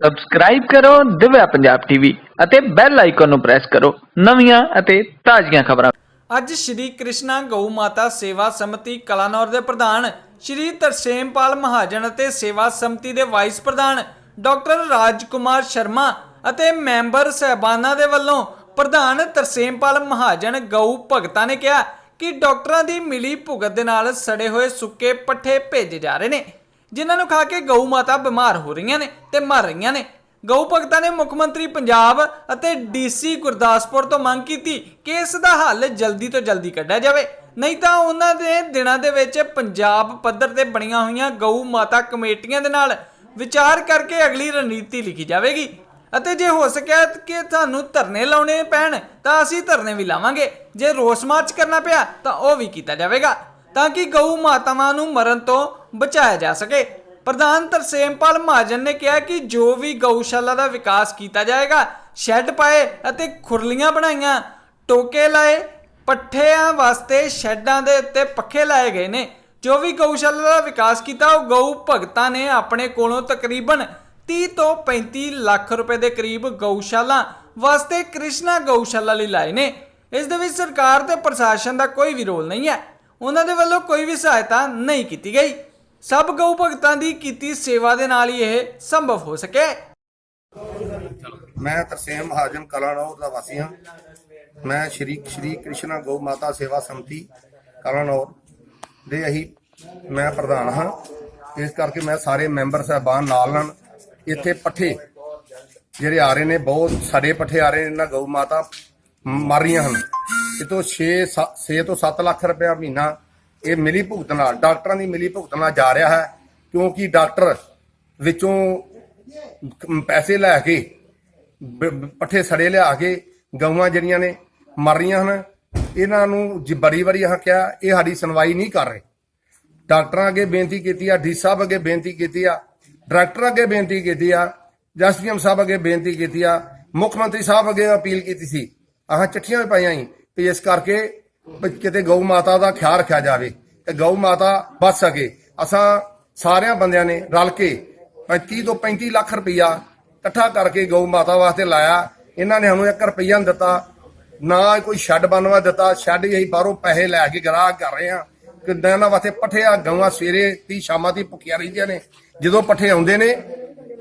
Subscribe ਕਰੋ, Divya Punjab TV ਅਤੇ bell icon ਨੂੰ ਪ੍ਰੈਸ ਕਰੋ। ਨਵੀਆਂ ਅਤੇ ਤਾਜ਼ੀਆਂ ਖਬਰਾਂ। ਅੱਜ ਸ਼੍ਰੀ ਕ੍ਰਿਸ਼ਨਾ ਗਊ ਮਾਤਾ ਸੇਵਾ ਸਮਿਤੀ ਕਲਾਨੌਰ ਦੇ ਪ੍ਰਧਾਨ ਸ਼੍ਰੀ ਤਰਸੇਮਪਾਲ ਮਹਾਜਨ ਅਤੇ ਸੇਵਾ ਸਮਿਤੀ ਦੇ ਵਾਈਸ ਪ੍ਰਧਾਨ ਡਾਕਟਰ ਰਾਜਕੁਮਾਰ ਸ਼ਰਮਾ ਅਤੇ ਮੈਂਬਰ ਸਹਿਬਾਨਾਂ ਦੇ ਵੱਲੋਂ ਪ੍ਰਧਾਨ ਤਰਸੇਮਪਾਲ ਮਹਾਜਨ ਗਊ ਭਗਤਾਂ ਨੇ ਕਿਹਾ ਕਿ ਡਾਕਟਰਾਂ ਦੀ ਮਿਲੀ ਭੁਗਤ ਦੇ ਨਾਲ ਸੜੇ ਹੋਏ ਸੁੱਕੇ ਪੱਠੇ ਭੇਜੇ ਜਾ ਰਹੇ ਨੇ। ਜਿਨ੍ਹਾਂ ਨੂੰ ਖਾ ਕੇ ਗਊ ਮਾਤਾ ਬਿਮਾਰ ਹੋ ਰਹੀਆਂ ਨੇ ਤੇ ਮਰ ਰਹੀਆਂ ਨੇ। ਗਊ ਭਗਤਾਂ ਨੇ ਮੁੱਖ ਮੰਤਰੀ ਪੰਜਾਬ ਅਤੇ ਡੀਸੀ ਗੁਰਦਾਸਪੁਰ ਤੋਂ ਮੰਗ ਕੀਤੀ ਕਿ ਇਸ ਦਾ ਹੱਲ ਜਲਦੀ ਤੋਂ ਜਲਦੀ ਕੱਢਿਆ ਜਾਵੇ। ਨਹੀਂ ਤਾਂ ਉਹਨਾਂ ਦੇ ਦਿਨਾਂ ਦੇ ਵਿੱਚ ਪੰਜਾਬ ਪੱਧਰ ਤੇ ਬਣੀਆਂ ਹੋਈਆਂ ਗਊ ਮਾਤਾ ਕਮੇਟੀਆਂ ਦੇ ਨਾਲ ਵਿਚਾਰ ਕਰਕੇ ਅਗਲੀ ਰਣਨੀਤੀ ਲਿਖੀ ਜਾਵੇਗੀ। ਅਤੇ ਜੇ ਹੋ ਸਕਿਆ ਕਿ ਤੁਹਾਨੂੰ ਧਰਨੇ ਲਾਉਣੇ ਪੈਣ, ਤਾਂ ਅਸੀਂ ਧਰਨੇ ਵੀ ਲਾਵਾਂਗੇ। ਜੇ ਰੋਸ ਮਾਰਚ ਕਰਨਾ ਪਿਆ, ਤਾਂ ਉਹ ਵੀ ਕੀਤਾ ਜਾਵੇਗਾ। ਤਾਂ ਕਿ ਗਊ ਮਾਤਾਵਾਂ ਨੂੰ ਮਰਨ ਤੋਂ ਬਚਾਇਆ ਜਾ ਸਕੇ। ਪ੍ਰਧਾਨ ਤਰਸੇਮਪਾਲ ਮਹਾਜਨ ਨੇ ਕਿਹਾ ਕਿ ਜੋ ਵੀ ਗਊਸ਼ਾਲਾ ਦਾ ਵਿਕਾਸ ਕੀਤਾ ਜਾਏਗਾ, ਸ਼ੈੱਡ ਪਾਏ ਅਤੇ ਖੁਰਲੀਆਂ ਬਣਾਈਆਂ, ਟੋਕੇ ਲਾਏ, ਪੱਠਿਆਂ ਵਾਸਤੇ ਸ਼ੈੱਡਾਂ ਦੇ ਉੱਤੇ ਪੱਖੇ ਲਾਏ ਗਏ ਨੇ। ਜੋ ਵੀ ਗਊਸ਼ਾਲਾ ਦਾ ਵਿਕਾਸ ਕੀਤਾ, ਉਹ ਗਊ ਭਗਤਾਂ ਨੇ ਆਪਣੇ ਕੋਲੋਂ ਤਕਰੀਬਨ 30 ਤੋਂ 35 ਲੱਖ ਰੁਪਏ ਦੇ ਕਰੀਬ ਗਊਸ਼ਾਲਾ ਵਾਸਤੇ ਕ੍ਰਿਸ਼ਨਾ ਗਊਸ਼ਾਲਾ ਲਈ ਲਾਏ ਨੇ। ਇਸ ਦੇ ਵਿੱਚ ਸਰਕਾਰ ਤੇ ਪ੍ਰਸ਼ਾਸਨ ਦਾ ਕੋਈ ਵੀ ਰੋਲ ਨਹੀਂ ਹੈ। ਉਹਨਾਂ ਦੇ ਵੱਲੋਂ ਕੋਈ ਵੀ ਸਹਾਇਤਾ ਨਹੀਂ ਕੀਤੀ ਗਈ। ਸਭ ਗਊ ਭਗਤਾਂ ਦੀ ਕੀਤੀ ਸੇਵਾ ਦੇ ਨਾਲ ਹੀ ਇਹ ਸੰਭਵ ਹੋ ਸਕੇ। ਮੈਂ ਤਰਸੇਮ ਮਹਾਜਨ ਕਲਾਨੌਰ ਦਾ ਵਾਸੀ ਹਾਂ। ਮੈਂ ਸ਼੍ਰੀ ਸ਼੍ਰੀ ਕ੍ਰਿਸ਼ਨਾ ਗਊ ਮਾਤਾ ਸੇਵਾ ਸਮਿਤੀ ਕਲਾਨੌਰ ਦੇ ਅਹੀ ਮੈਂ ਪ੍ਰਧਾਨ ਹਾਂ। ਇਸ ਕਰਕੇ ਮੈਂ ਸਾਰੇ ਮੈਂਬਰ ਸਾਹਿਬਾਨ ਨਾਲ ਨਾਲ ਇੱਥੇ ਪੱਠੇ ਜਿਹੜੇ ਆ ਰਹੇ ਨੇ, ਬਹੁਤ ਸਾਡੇ ਪੱਠੇ ਆ ਰਹੇ ਨੇ, ਇਹਨਾਂ ਗਊ ਮਾਤਾ ਮਰ ਰਹੀਆਂ ਹਨ। ਇਹ ਤੋਂ 6 6 ਤੋਂ 7 ਲੱਖ ਰੁਪਇਆ ਮਹੀਨਾ ਇਹ ਮਿਲੀ ਭੁਗਤ ਨਾਲ, ਡਾਕਟਰਾਂ ਦੀ ਮਿਲੀ ਭੁਗਤ ਨਾਲ ਜਾ ਰਿਹਾ ਹੈ, ਕਿਉਂਕਿ ਡਾਕਟਰ ਵਿੱਚੋਂ ਪੈਸੇ ਲੈ ਕੇ, ਬ- ਪੱਠੇ ਸੜੇ ਲਿਆ ਕੇ ਗਊਆਂ ਜਿਹੜੀਆਂ ਨੇ ਮਰ ਰਹੀਆਂ ਹਨ। ਇਹਨਾਂ ਨੂੰ ਜ- ਬੜੀ ਵਾਰੀ ਆਹ ਕਿਹਾ, ਇਹ ਸਾਡੀ ਸੁਣਵਾਈ ਨਹੀਂ ਕਰ ਰਹੇ। ਡਾਕਟਰਾਂ ਅੱਗੇ ਬੇਨਤੀ ਕੀਤੀ ਆ, ਡੀ ਸਾਹਿਬ ਅੱਗੇ ਬੇਨਤੀ ਕੀਤੀ ਆ, ਡਾਇਰੈਕਟਰ ਅੱਗੇ ਬੇਨਤੀ ਕੀਤੀ ਆ ਐਸਡੀਐਮ ਸਾਹਿਬ ਅੱਗੇ ਬੇਨਤੀ ਕੀਤੀ ਆ, ਮੁੱਖ ਮੰਤਰੀ ਸਾਹਿਬ ਅੱਗੇ ਅਪੀਲ ਕੀਤੀ ਸੀ। ਆਹ ਚਿੱਠੀਆਂ ਵੀ ਪਾਈਆਂ ਸੀ, ਵੀ ਇਸ ਕਰਕੇ ਕਿਤੇ ਗਊ ਮਾਤਾ ਦਾ ਖਿਆਲ ਰੱਖਿਆ ਜਾਵੇ ਤੇ ਗਊ ਮਾਤਾ ਬਚ ਸਕੇ। ਅਸਾਂ ਸਾਰਿਆਂ ਬੰਦਿਆਂ ਨੇ ਰਲ ਕੇ 35 ਤੋਂ 35 ਲੱਖ ਰੁਪਈਆ ਇਕੱਠਾ ਕਰਕੇ ਗਊ ਮਾਤਾ ਵਾਸਤੇ ਲਾਇਆ। ਇਹਨਾਂ ਨੇ ਸਾਨੂੰ 1 ਰੁਪਈਆ ਨਹੀਂ ਦਿੱਤਾ, ਨਾ ਕੋਈ ਸ਼ੈੱਡ ਬਣਵਾ ਦਿੱਤਾ, ਸ਼ੈੱਡ ਹੀ ਅਸੀਂ ਬਾਹਰੋਂ ਪੈਸੇ ਲੈ ਕੇ ਗਰਾਹ ਕਰ ਰਹੇ ਆ ਕਿ ਇਹਨਾਂ ਵਾਸਤੇ ਪੱਠੇ ਆ, ਗਊਆਂ ਸਵੇਰੇ ਦੀ ਸ਼ਾਮਾਂ ਦੀ ਭੁੱਖੀਆਂ ਰਹਿੰਦੀਆਂ ਨੇ। ਜਦੋਂ ਪੱਠੇ ਆਉਂਦੇ ਨੇ,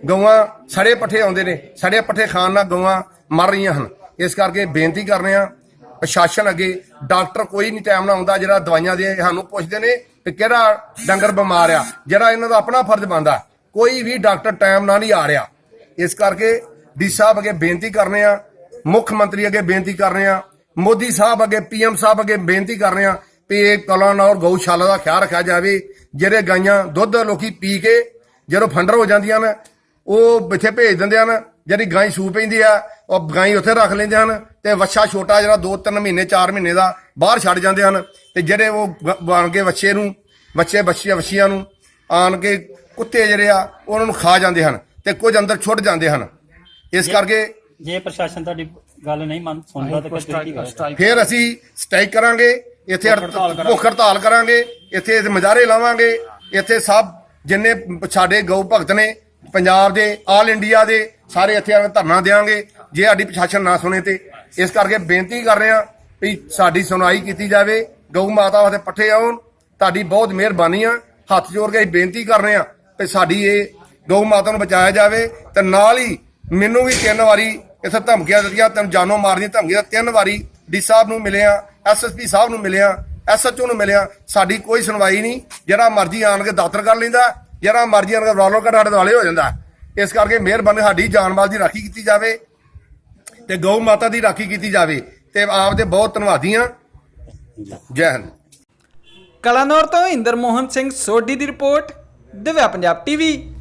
ਗਊਆਂ ਸੜੇ ਪੱਠੇ ਆਉਂਦੇ ਨੇ, ਸੜੇ ਪੱਠੇ ਖਾਣ ਨਾਲ ਗਊਆਂ ਮਰ ਰਹੀਆਂ ਹਨ। ਇਸ ਕਰਕੇ ਬੇਨਤੀ ਕਰ ਰਹੇ ਆ ਪ੍ਰਸ਼ਾਸਨ ਅੱਗੇ ਡਾਕਟਰ ਕੋਈ ਨਹੀਂ ਟਾਈਮ ਨਾਲ ਆਉਂਦਾ ਜਿਹੜਾ ਦਵਾਈਆਂ ਦੇ ਸਾਨੂੰ ਪੁੱਛਦੇ ਨੇ ਕਿ ਕਿਹੜਾ ਡੰਗਰ ਬਿਮਾਰ ਆ, ਜਿਹੜਾ ਇਹਨਾਂ ਦਾ ਆਪਣਾ ਫਰਜ਼ ਬਣਦਾ। ਕੋਈ ਵੀ ਡਾਕਟਰ ਟਾਈਮ ਨਾਲ ਨਹੀਂ ਆ ਰਿਹਾ। ਇਸ ਕਰਕੇ ਡੀ ਸਾਹਿਬ ਅੱਗੇ ਬੇਨਤੀ ਕਰਨੇ ਆ, ਮੁੱਖ ਮੰਤਰੀ ਅੱਗੇ ਬੇਨਤੀ ਕਰ ਰਹੇ ਆ, ਮੋਦੀ ਸਾਹਿਬ ਅੱਗੇ ਪੀਐਮ ਸਾਹਿਬ ਅੱਗੇ ਬੇਨਤੀ ਕਰ ਰਹੇ ਆ ਵੀ ਇਹ ਕਲਾਨੌਰ ਗਊਸ਼ਾਲਾ ਦਾ ਖਿਆਲ ਰੱਖਿਆ ਜਾਵੇ। ਜਿਹੜੇ ਗਾਈਆਂ ਦੁੱਧ ਲੋਕੀ ਪੀ ਕੇ ਜਦੋਂ ਫੰਡਰ ਹੋ ਜਾਂਦੀਆਂ ਨੇ, ਉਹ ਇੱਥੇ ਭੇਜ ਦਿੰਦੇ ਹਨ। ਜਿਹੜੀ ਗਾਂ ਸੂ ਪੈਂਦੀ ਆ ਉਹ ਗਾਂ ਉੱਥੇ ਰੱਖ ਲੈਂਦੇ ਹਨ ਤੇ ਵੱਛਾ ਛੋਟਾ ਜਿਹੜਾ 2-3 ਮਹੀਨੇ 4 ਮਹੀਨੇ ਦਾ ਬਾਹਰ ਛੱਡ ਜਾਂਦੇ ਹਨ ਤੇ ਜਿਹੜੇ ਉਹ ਬਣ ਕੇ ਵੱਛੇ ਨੂੰ ਬੱਚੇ ਬੱਚੀਆਂ ਵੱਛੀਆਂ ਨੂੰ ਆਣ ਕੇ ਕੁੱਤੇ ਜਿਹੜੇ ਆ ਉਹਨਾਂ ਨੂੰ ਖਾ ਜਾਂਦੇ ਹਨ ਤੇ ਕੁਝ ਅੰਦਰ ਛੁੱਟ ਜਾਂਦੇ ਹਨ। ਇਸ ਕਰਕੇ ਜੇ ਪ੍ਰਸ਼ਾਸਨ ਤੁਹਾਡੀ ਗੱਲ ਨਹੀਂ ਮੰਨ ਸੁਣਦਾ ਤਾਂ ਫਿਰ ਕੀ ਕਰੇਗਾ ਫਿਰ ਅਸੀਂ ਸਟ੍ਰਾਈਕ ਕਰਾਂਗੇ ਇੱਥੇ ਭੁੱਖ ਹੜਤਾਲ ਕਰਾਂਗੇ ਇੱਥੇ ਮਜ਼ਾਰੇ ਲਾਵਾਂਗੇ ਇੱਥੇ ਸਭ ਜਿੰਨੇ ਸਾਡੇ ਗਊ ਭਗਤ ਨੇ ਪੰਜਾਬ ਦੇ ਆਲ ਇੰਡੀਆ ਦੇ ਸਾਰੇ ਇੱਥੇ ਆ ਕੇ ਧਰਨਾ ਦੇਵਾਂਗੇ। ਜੇ ਸਾਡੀ ਪ੍ਰਸ਼ਾਸਨ ਨਾ ਸੁਣੇ ਤੇ। ਇਸ ਕਰਕੇ ਬੇਨਤੀ ਕਰ ਰਹੇ ਹਾਂ ਵੀ ਸਾਡੀ ਸੁਣਵਾਈ ਕੀਤੀ ਜਾਵੇ। ਗਊ ਮਾਤਾ ਵਾਸਤੇ ਪੱਠੇ ਆਉਣ। ਤੁਹਾਡੀ ਬਹੁਤ ਮਿਹਰਬਾਨੀ ਆ। ਹੱਥ ਜੋੜ ਕੇ ਅਸੀਂ ਬੇਨਤੀ ਕਰ ਰਹੇ ਹਾਂ ਵੀ ਸਾਡੀ ਇਹ ਗਊ ਮਾਤਾ ਨੂੰ ਬਚਾਇਆ ਜਾਵੇ। ਤੇ ਨਾਲ ਹੀ ਮੈਨੂੰ ਵੀ ਤਿੰਨ ਵਾਰੀ ਇੱਥੇ ਧਮਕੀਆਂ ਦਿੱਤੀਆਂ। ਤੈਨੂੰ ਜਾਨੋਂ ਮਾਰਨੀ ਧਮਕੀਆਂ ਤਿੰਨ ਵਾਰੀ ਡੀ ਸਾਹਿਬ ਨੂੰ ਮਿਲਿਆ ਐਸਐਸਪੀ ਸਾਹਿਬ ਨੂੰ ਮਿਲਿਆ ਐਸਐਚਓ ਨੂੰ ਮਿਲਿਆ। ਸਾਡੀ ਕੋਈ ਸੁਣਵਾਈ ਨਹੀਂ। ਜਿਹੜਾ ਮਰਜ਼ੀ ਆਣ ਕੇ ਦਾਤਰ ਕਰ ਲੈਂਦਾ, ਜਿਹੜਾ ਮਰਜ਼ੀ ਆਣ ਕੇ ਰੌਲੋ ਕੱਢ ਸਾਡੇ ਦੁਆਲੇ ਹੋ ਜਾਂਦਾ। ਇਸ ਕਰਕੇ ਮਿਹਰਬਾਨੀ ਸਾਡੀ ਜਾਨ ਮਾਲ ਦੀ ਰਾਖੀ ਕੀਤੀ ਜਾਵੇ। ਤੇ ਗਊ ਮਾਤਾ ਦੀ ਰਾਖੀ ਕੀਤੀ ਜਾਵੇ ਤੇ ਆਪ ਦੇ ਬਹੁਤ ਧੰਨਵਾਦੀ ਹਾਂ। ਜੈ ਹਿੰਦ। ਕਲਾਨੌਰ ਤੋਂ ਇੰਦਰ ਮੋਹਨ ਸਿੰਘ ਸੋਢੀ ਦੀ ਰਿਪੋਰਟ, ਦਿਵਿਆ ਪੰਜਾਬ ਟੀਵੀ।